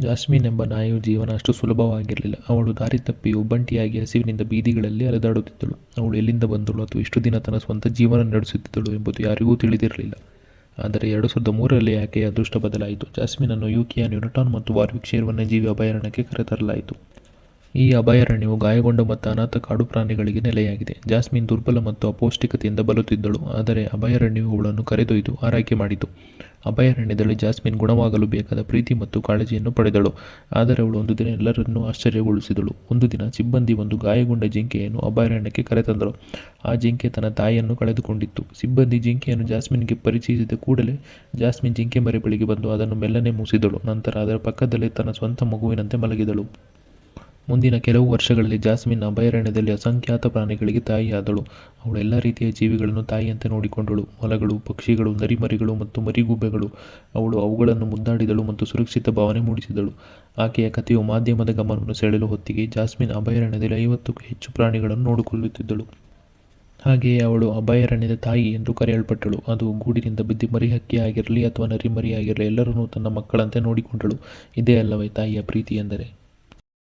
Jasmine ಎಂಬ ನಾಯಿಯ ಜೀವನ ಅಷ್ಟು ಸುಲಭವಾಗಿರಲಿಲ್ಲ. ಅವಳು ದಾರಿ ತಪ್ಪಿ ಒಬ್ಬಂಟಿಯಾಗಿ ಹಸಿವಿನಿಂದ ಬೀದಿಗಳಲ್ಲಿ ಅಲೆದಾಡುತ್ತಿದ್ದಳು. ಅವಳು ಎಲ್ಲಿಂದ ಬಂದಳು ಅಥವಾ ಎಷ್ಟು ದಿನ ತನ್ನ ಸ್ವಂತ ಜೀವನ ನಡೆಸುತ್ತಿದ್ದಳು ಎಂಬುದು ಯಾರಿಗೂ ತಿಳಿದಿರಲಿಲ್ಲ. ಆದರೆ ಎರಡು ಸಾವಿರದ ಮೂರರಲ್ಲಿ ಆಕೆಯ ಅದೃಷ್ಟ ಬದಲಾಯಿತು. ಜಾಸ್ಮಿನನ್ನು ಯುಕಿಯ ನ್ಯೂನಟಾನ್ ಮತ್ತು ವಾರ್ವಿಕ್ ಶೇರ್ ವನ್ಯಜೀವಿ ಅಭಯಾರಣ್ಯಕ್ಕೆ ಕರೆತರಲಾಯಿತು. ಈ ಅಭಯಾರಣ್ಯವು ಗಾಯಗೊಂಡ ಮತ್ತು ಅನಾಥ ಕಾಡು ಪ್ರಾಣಿಗಳಿಗೆ ನೆಲೆಯಾಗಿದೆ. ಜಾಸ್ಮಿನ್ ದುರ್ಬಲ ಮತ್ತು ಅಪೌಷ್ಟಿಕತೆಯಿಂದ ಬಲುತ್ತಿದ್ದಳು ಆದರೆ ಅಭಯಾರಣ್ಯವು ಅವಳನ್ನು ಕರೆದೊಯ್ದು ಆರೈಕೆ ಮಾಡಿತು. ಅಭಯಾರಣ್ಯದಲ್ಲಿ ಜಾಸ್ಮಿನ್ ಗುಣವಾಗಲು ಬೇಕಾದ ಪ್ರೀತಿ ಮತ್ತು ಕಾಳಜಿಯನ್ನು ಪಡೆದಳು. ಆದರೆ ಅವಳು ಒಂದು ದಿನ ಎಲ್ಲರನ್ನೂ ಆಶ್ಚರ್ಯಗೊಳಿಸಿದಳು. ಒಂದು ದಿನ ಸಿಬ್ಬಂದಿ ಒಂದು ಗಾಯಗೊಂಡ ಜಿಂಕೆಯನ್ನು ಅಭಯಾರಣ್ಯಕ್ಕೆ ಕರೆತಂದರು. ಆ ಜಿಂಕೆ ತನ್ನ ತಾಯಿಯನ್ನು ಕಳೆದುಕೊಂಡಿತ್ತು. ಸಿಬ್ಬಂದಿ ಜಿಂಕೆಯನ್ನು ಜಾಸ್ಮಿನ್ಗೆ ಪರಿಚಯಿಸಿದ ಕೂಡಲೇ ಜಾಸ್ಮಿನ್ ಜಿಂಕೆ ಮರಿ ಬಳಿಗೆ ಬಂದು ಅದನ್ನು ಮೆಲ್ಲನೆ ಮೂಸಿದಳು. ನಂತರ ಅದರ ಪಕ್ಕದಲ್ಲೇ ತನ್ನ ಸ್ವಂತ ಮಗುವಿನಂತೆ ಮಲಗಿದಳು. ಮುಂದಿನ ಕೆಲವು ವರ್ಷಗಳಲ್ಲಿ ಜಾಸ್ಮಿನ್ ಅಭಯಾರಣ್ಯದಲ್ಲಿ ಅಸಂಖ್ಯಾತ ಪ್ರಾಣಿಗಳಿಗೆ ತಾಯಿಯಾದಳು. ಅವಳು ಎಲ್ಲ ರೀತಿಯ ಜೀವಿಗಳನ್ನು ತಾಯಿಯಂತೆ ನೋಡಿಕೊಂಡಳು. ಮೊಲಗಳು, ಪಕ್ಷಿಗಳು, ನರಿಮರಿಗಳು ಮತ್ತು ಮರಿಗುಬ್ಬೆಗಳು. ಅವಳು ಅವುಗಳನ್ನು ಮುದ್ದಾಡಿದಳು ಮತ್ತು ಸುರಕ್ಷಿತ ಭಾವನೆ ಮೂಡಿಸಿದಳು. ಆಕೆಯ ಕಥೆಯು ಮಾಧ್ಯಮದ ಗಮನವನ್ನು ಸೆಳೆಯಲು ಹೊತ್ತಿಗೆ ಜಾಸ್ಮಿನ್ ಅಭಯಾರಣ್ಯದಲ್ಲಿ ಐವತ್ತಕ್ಕೂ ಹೆಚ್ಚು ಪ್ರಾಣಿಗಳನ್ನು ನೋಡಿಕೊಳ್ಳುತ್ತಿದ್ದಳು. ಹಾಗೆಯೇ ಅವಳು ಅಭಯಾರಣ್ಯದ ತಾಯಿ ಎಂದು ಕರೆಯಲ್ಪಟ್ಟಳು. ಅದು ಗೂಡಿನಿಂದ ಬಿದ್ದ ಮರಿಹಕ್ಕಿ ಆಗಿರಲಿ ಅಥವಾ ನರಿಮರಿ ಆಗಿರಲಿ ಎಲ್ಲರನ್ನೂ ತನ್ನ ಮಕ್ಕಳಂತೆ ನೋಡಿಕೊಂಡಳು. ಇದೇ ಅಲ್ಲವೇ ತಾಯಿಯ ಪ್ರೀತಿ ಎಂದರೆ.